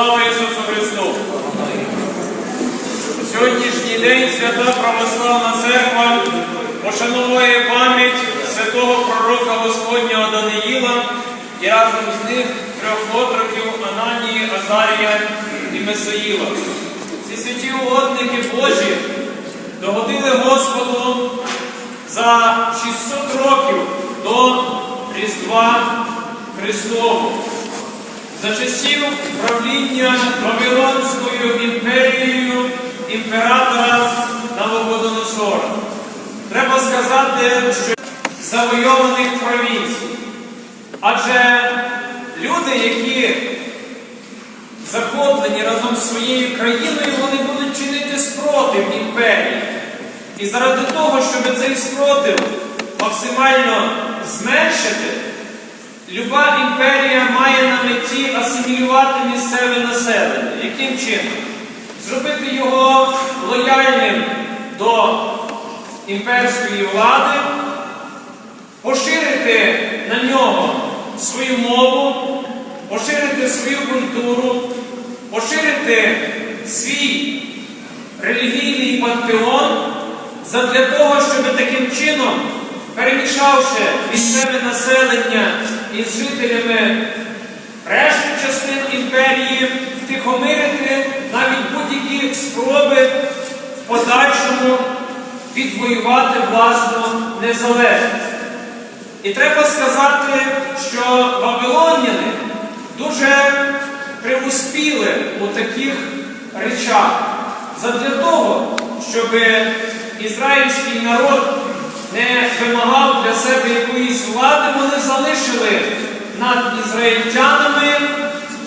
Слава Ісусу Христу! Сьогоднішній день Свята Православна Церква пошановує пам'ять святого пророка Господнього Даниїла і разом з них трьох отроків Ананії, Азарія і Месаїла. Ці святі угодники Божі догодили Господу за 600 років до Різдва Христового. За часів правління Вавилонською імперією імператора Навуходоносора. Треба сказати, що завойованих провінцій. Адже люди, які захоплені разом з своєю країною, вони будуть чинити спротив імперії. І заради того, щоб цей спротив максимально зменшити, Люба імперія має на меті асимілювати місцеве населення. Яким чином? Зробити його лояльним до імперської влади, поширити на нього свою мову, поширити свою культуру, поширити свій релігійний пантеон задля того, щоб таким чином, перемішавши місцеве населення із жителями решти частин імперії, втихомирити навіть будь-які спроби в подальшому відвоювати власну незалежність. І треба сказати, що вавилоняни дуже преуспіли у таких речах задля того, щоб ізраїльський народ не вимагав для себе якоїсь влади, вони залишили над ізраїльтянами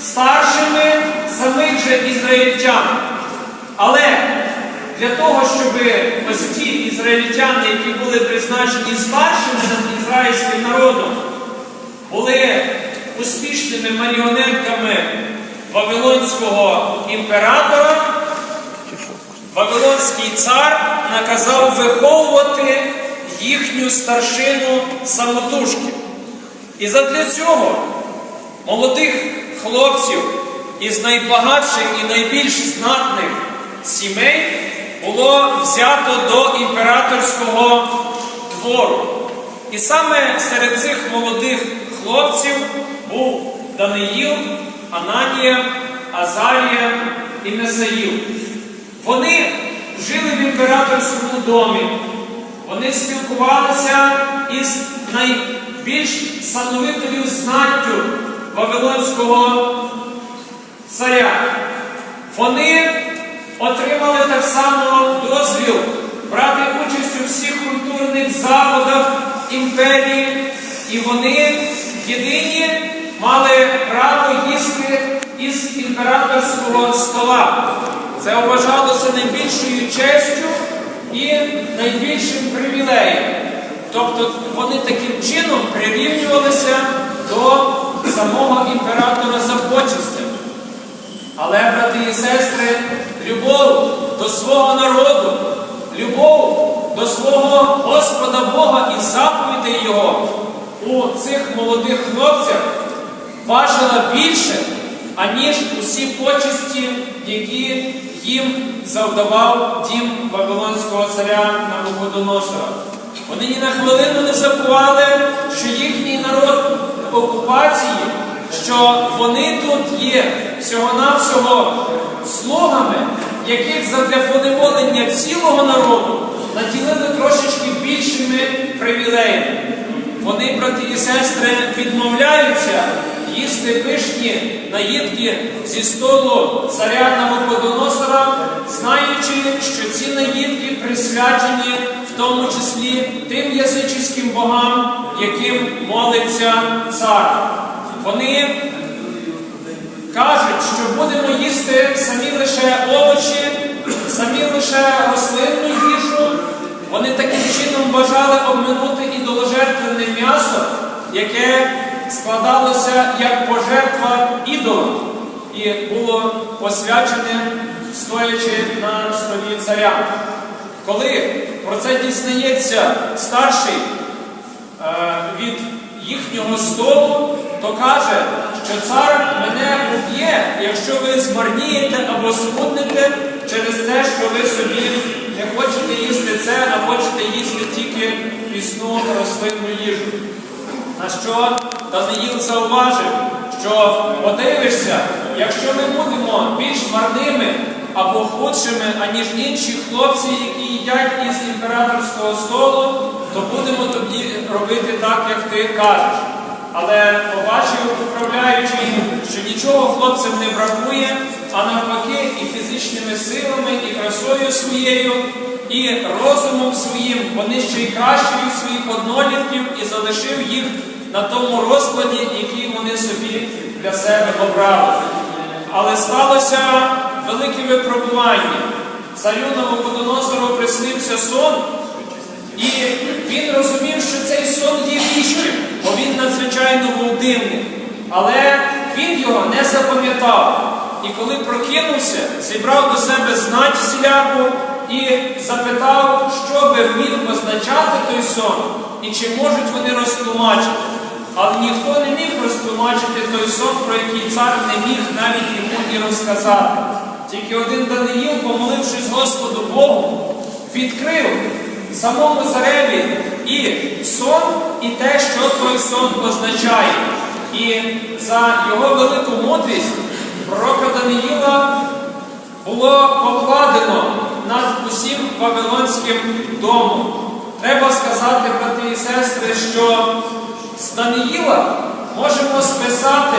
старшими самих же ізраїльтян. Але для того, щоб ось ті ізраїльтяни, які були призначені старшими над ізраїльським народом, були успішними маріонетками Вавилонського імператора, Вавилонський цар наказав виховувати їхню старшину самотужки. І задля цього молодих хлопців із найбагатших і найбільш знатних сімей було взято до імператорського двору. І саме серед цих молодих хлопців був Даниїл, Ананія, Азарія і Месаїл. Вони жили в імператорському домі. Вони спілкувалися із найбільш сановитою знаттю Вавилонського царя. Вони отримали так само дозвіл брати участь у всіх культурних заходах імперії, і вони єдині мали право їсти із імператорського стола. Це вважалося найбільшою честю і найбільшим привілеєм. Тобто вони таким чином прирівнювалися до самого імператора за почестям. Але, брати і сестри, любов до свого народу, любов до свого Господа Бога і заповідей Його у цих молодих хлопцях важила більше, аніж усі почесті, які їм завдавав дім Вавилонського царя Навуходоносора. Вони ні на хвилину не забували, що їхній народ в окупації, що вони тут є всього-навсього слугами, яких задля поневолення цілого народу наділили трошечки більшими привілеями. Вони, брати і сестри, відмовляються їсти пишні наїдки зі столу царя Навуходоносора, знаючи, що ці наїдки присвячені в тому числі тим язичівським богам, яким молиться цар. Вони кажуть, що будемо їсти самі лише овочі, самі лише рослинну їжу. Вони таким чином бажали обминути ідоложертвене м'ясо, яке складалося як пожертва ідолам і було посвячене, стоячи на столі царя. Коли про це дізнається старший е, від їхнього столу, то каже, що цар мене уб'є, якщо ви змарнієте або схуднете через те, що ви собі не хочете їсти це, а хочете їсти тільки пісну рослинну їжу. На що Даниїл зауважив, що подивишся, якщо ми будемо більш марними або худшими, аніж інші хлопці, які їдять із імператорського столу, то будемо тоді робити так, як ти кажеш. Але побачив управляючий, що нічого хлопцям не бракує, а навпаки, і фізичними силами, і красою своєю, і розумом своїм вони ще й кращі своїх однолітків і залишив їх на тому розкладі, який вони собі для себе обрали. Але сталося велике випробування. Царю Навуходоносору приснився сон, і він розумів, що цей сон є віщим, бо він надзвичайно був дивним. Але він його не запам'ятав. І коли прокинувся, зібрав до себе знать всіляку і запитав, що би вмів означати той сон, і чи можуть вони розтлумачити. Але ніхто не міг розтлумачити той сон, про який цар не міг навіть йому і розказати. Тільки один Даниїл, помолившись Господу Богу, відкрив самому цареві і сон, і те, що той сон означає. І за його велику мудрість пророка Даниїла було покладено над усім Вавилонським домом. Треба сказати, брати і сестри, що з Даниїла можемо списати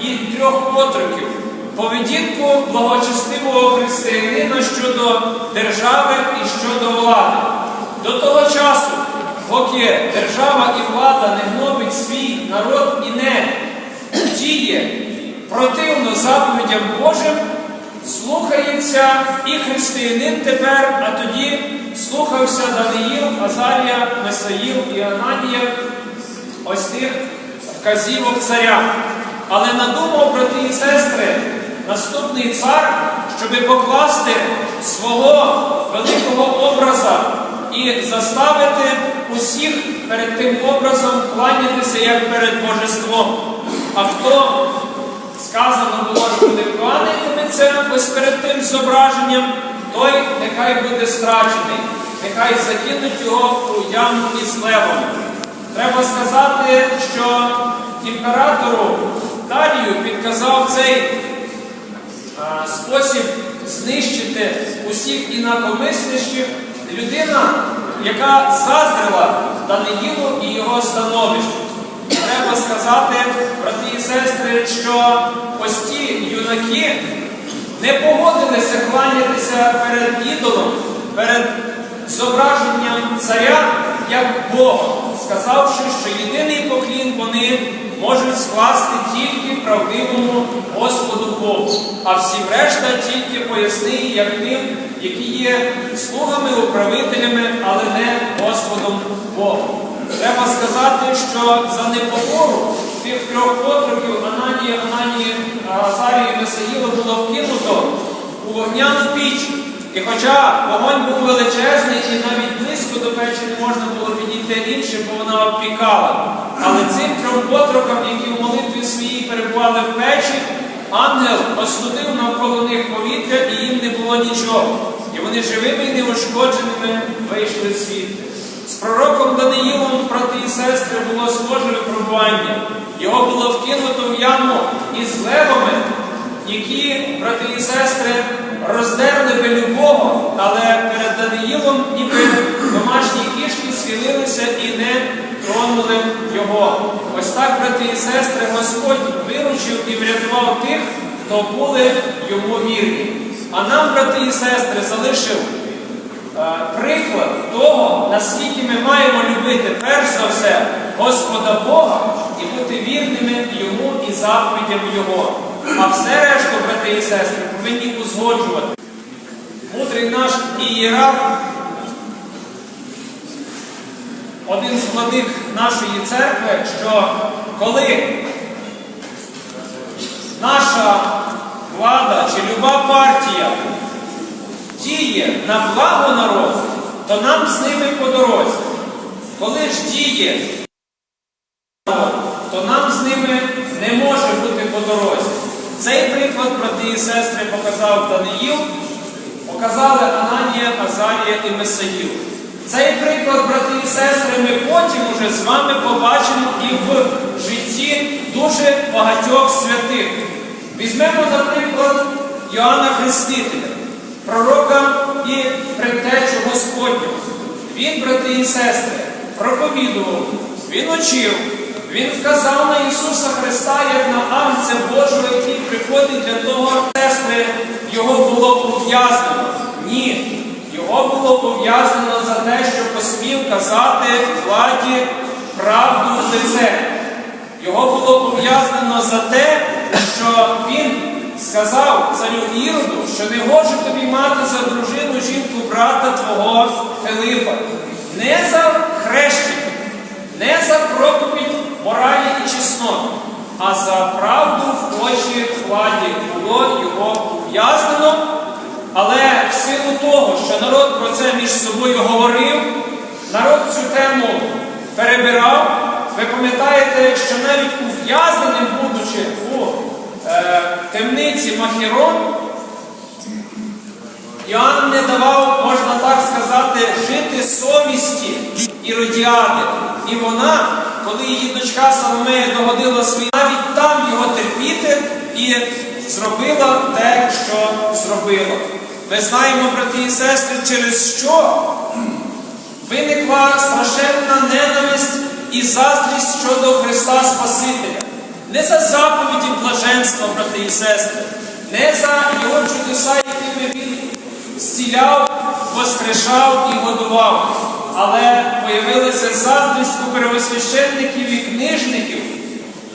і трьох отроків поведінку благочестивого християнина щодо держави і щодо влади. До того часу, поки держава і влада не гнобить свій народ і не діє противно заповідям Божим, слухається і християнин тепер, а тоді слухався Даниїл, Азарія, Месаїл і Ананія, ось тих вказівок царя. Але надумав, брати і сестри, наступний цар, щоби покласти свого великого образа і заставити усіх перед тим образом кланятися як перед божеством. А хто сказано було, що не кланятиметься ось перед тим зображенням, той нехай буде страчений, нехай закинуть його у яму із левом. Треба сказати, що імператору Дарію підказав цей а, спосіб знищити усіх інакомислящих людина, яка заздрила Даниїлу і його становищу. Треба сказати, брати і сестри, що ось ті юнаки не погодилися кланятися перед ідолом, перед зображенням царя як Бога, сказавши, що єдиний поклін вони можуть скласти тільки правдивому Господу Богу, а всім решта тільки поясни, як тим, які є слугами, управителями, але не Господом Богом. Треба сказати, що за непокору тих трьох отроків Ананії, Ананії, Азарії Месаїла було вкинуто у вогняну піч. І хоча вогонь був величезний і навіть близько до печі не можна було підійти інше, бо вона обпікала. Але цим трьом отрокам, які в молитві своїй перебували в печі, ангел осудив навколо них повітря, і їм не було нічого. І вони живими і неушкодженими вийшли світ. З пророком Даниїлом, брати і сестри, було схоже випробування. Його було вкинуто в яму із левами, які, брати і сестри, роздерли би але перед Даниїлом ніби домашні кішки схилилися і не тронули його. Ось так, брати і сестри, Господь виручив і врятував тих, хто були йому вірні. А нам, брати і сестри, залишив е, приклад того, наскільки ми маємо любити перш за все Господа Бога і бути вірними йому і заповідям Його. А все решту, брати і сестри, повинні узгоджувати. Мудрий наш ієрарх, один з владик нашої церкви, що коли наша влада чи люба партія діє на благо народу, то нам з ними по дорозі. Коли ж діє то нам з ними не може бути по дорозі. Цей приклад, брати і сестри, показав Даниїл, показали Ананія, Азарія і Месаїл. Цей приклад, брати і сестри, ми потім уже з вами побачимо і в житті дуже багатьох святих. Візьмемо, наприклад, Йоанна Хрестителя, пророка і предтечу Господню. Він, брати і сестри, проповідував, він учив, він вказав на Ісуса Христа як на Агнця Божого, який приходить для того, сестри, його було ув'язнено. Ні. Його було пов'язано за те, що посмів казати владі правду в лице. Його було пов'язано за те, що він сказав царю Іроду, що не гоже тобі мати за дружину жінку брата твого Филипа. Не за хрещення, не за проповідь моралі і чесноти, а за правду в очі владі було його ув'язнено. Але в силу того, що народ про це між собою говорив, народ цю тему перебирав. Ви пам'ятаєте, що навіть ув'язненим, будучи у е, темниці Махірон, Іоанн не давав, можна так сказати, жити совісті Іродіади. І вона, коли її дочка Соломея догодила свій, навіть там його терпіти і зробила те, що зробила. Ми знаємо, брати і сестри, через що виникла страшенна ненависть і заздрість щодо Христа Спасителя. Не за заповіді блаженства, брати і сестри, не за його чудеса, якими він зціляв, воскрешав і годував. Але появилася заздрість у первосвященників і книжників,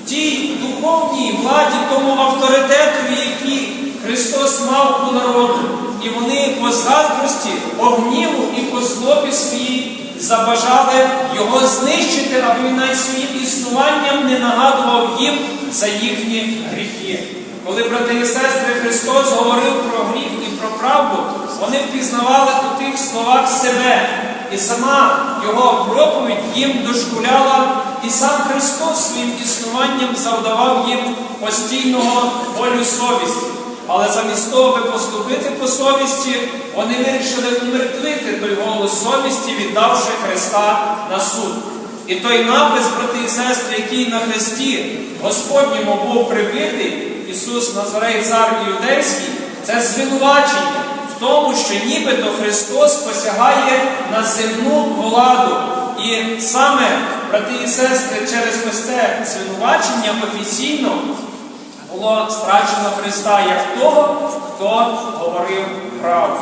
тій духовній владі, тому авторитетові, який Христос мав у народу. І вони по заздрості, по гніву і по злобі своїй забажали його знищити, аби він навіть своїм існуванням не нагадував їм за їхні гріхи. Коли брати і сестри Христос говорив про гріх і про правду, вони впізнавали у тих словах себе. І сама його проповідь їм дошкуляла, і сам Христос своїм існуванням завдавав їм постійного болю совісті. Але замість того, аби поступити по совісті, вони вирішили умертвити той голос совісті, віддавши Христа на суд. І той напис, брати і сестри, який на Христі Господньому був прибитий, Ісус Назарей, цар Іудейський, це звинувачення тому, що нібито Христос посягає на земну владу. І саме, брати і сестри, через ось це звинувачення офіційно було страчено Христа як того, хто говорив правду.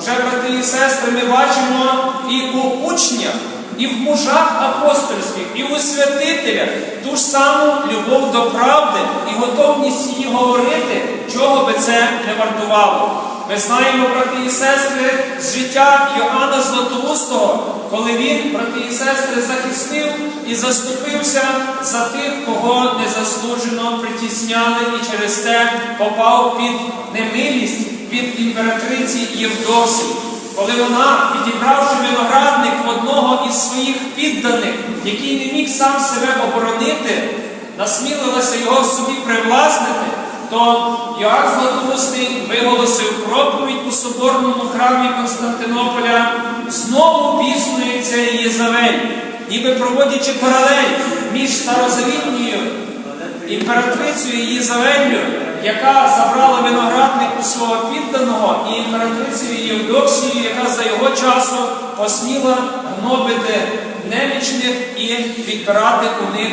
Уже, брати і сестри, ми бачимо і у учнях, і в мужах апостольських, і у святителях ту ж саму любов до правди і готовність її говорити, чого би це не вартувало. Ми знаємо, брати і сестри, з життя Йоанна Златоустого, коли він, брати і сестри, захистив і заступився за тих, кого незаслужено притісняли, і через це попав під немилість від імператриці Євдосії. Коли вона, підібравши виноградник одного із своїх підданих, який не міг сам себе оборонити, насмілилася його собі привласнити, то Йоанн Златоустий виголосив проповідь у соборному храмі Константинополя, знову піснується Єзавель, ніби проводячи паралель між старозавітньою імператрицею Єзавеллю, яка забрала виноградник у свого підданого, і імператрицею Євдоксією, яка за його часу посміла гнобити немічних і відбирати у них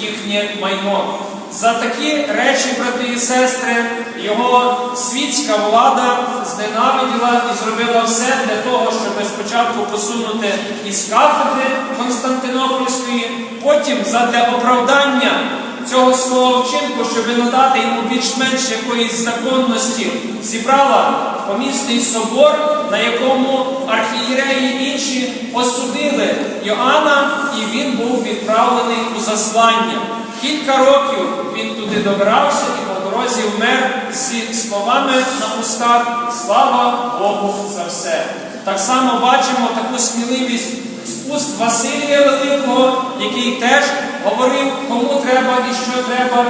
їхнє майно. За такі речі, брати і сестри, його світська влада зненавиділа і зробила все для того, щоб спочатку посунути із кафедри Константинопольської, потім задля оправдання цього свого вчинку, щоб надати йому більш-менш якоїсь законності, зібрала помісний собор, на якому архієреї інші осудили Йоанна, і він був відправлений у заслання. Кілька років він туди добрався і по дорозі вмер зі словами на устах Слава Богу за все. Так само бачимо таку сміливість з уст Василія Великого, який теж говорив, кому треба і що треба.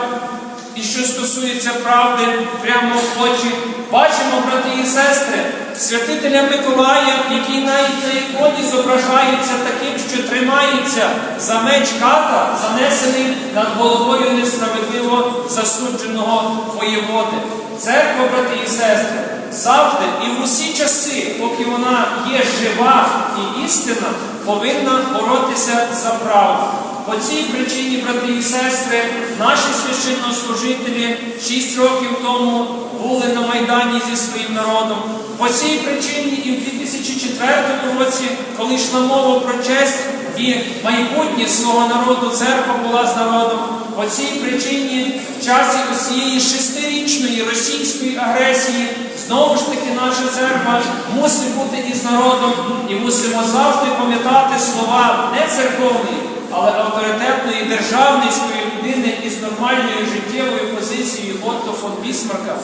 і що стосується правди прямо в очі. Бачимо, брати і сестри, святителя Миколая, який навіть на іконі зображається таким, що тримається за меч ката, занесений над головою несправедливо засудженого воєводи. Церква, брати і сестри, завжди і в усі часи, поки вона є жива і істина, повинна боротися за правду. По цій причині, брати і сестри, наші священнослужителі шість років тому були на Майдані зі своїм народом. По цій причині і в 2004 році, коли йшла мова про честь і майбутнє свого народу, церква була з народом. По цій причині в часі усієї шестирічної російської агресії знову ж таки наша церква мусить бути із народом і мусимо завжди пам'ятати слова не церковної, але авторитетної державницької людини із нормальною життєвою позицією Отто фон Бісмарка,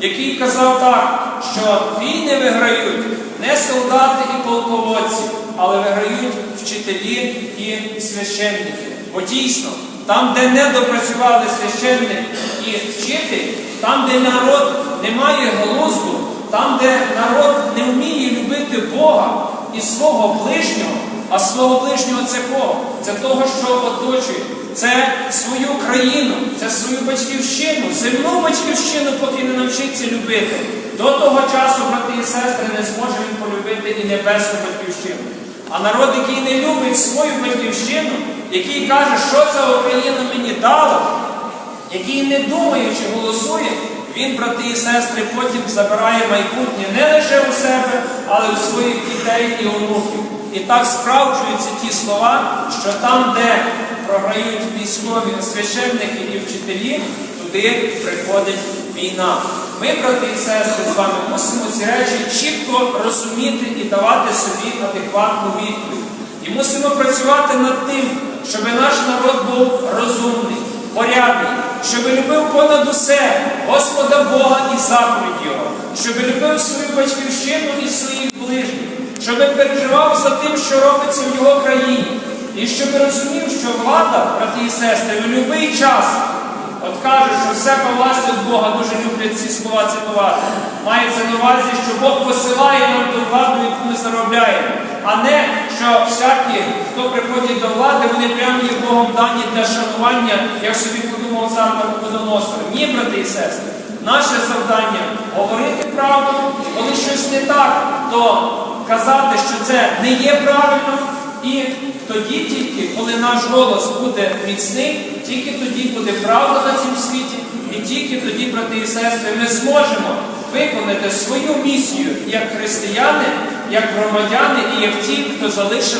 який казав так, що війни виграють не солдати і полководці, але виграють вчителі і священники. Бо дійсно, там, де не допрацювали священник і вчитель, там, де народ не має глузду, там, де народ не вміє любити Бога і свого ближнього, а свого ближнього це кого? Це того, що оточує. Це свою країну, свою батьківщину, земну батьківщину, поки не навчиться любити. До того часу, брати і сестри, не зможе він полюбити і небесну батьківщину. А народ, який не любить свою батьківщину, який каже, що ця Україна мені дала, який не думаючи голосує, він, брати і сестри, потім забирає майбутнє не лише у себе, але у своїх дітей і онуків. І так справджуються ті слова, що там, де програють військові священники і вчителі, туди приходить війна. Ми, брати і сестри, з вами мусимо ці речі чітко розуміти і давати собі адекватну відповідь. І мусимо працювати над тим, щоб наш народ був розумний, порядний, щоб любив понад усе Господа Бога і заповідь Його, щоб любив свою батьківщину і своїх ближніх, щоб переживав за тим, що робиться в його країні, і щоб розумів, що влада, брати і сестри, в будь-який час. От кажуть, що всяка власть від Бога дуже люблять ці слова цитувати. Мається на увазі, що Бог посилає нам ту владу, яку ми заробляємо, а не що всякі, хто приходять до влади, вони прямо є Богом дані для шанування, як собі подумав сам Навуходоносор. Ні, брати і сестри, наше завдання говорити правду, коли щось не так, то казати, що це не є правильно. І тоді тільки, коли наш голос буде міцний, тільки тоді буде правда на цім світі, і тільки тоді, брати і сестри, ми зможемо виконати свою місію як християни, як громадяни і як ті, хто залишили.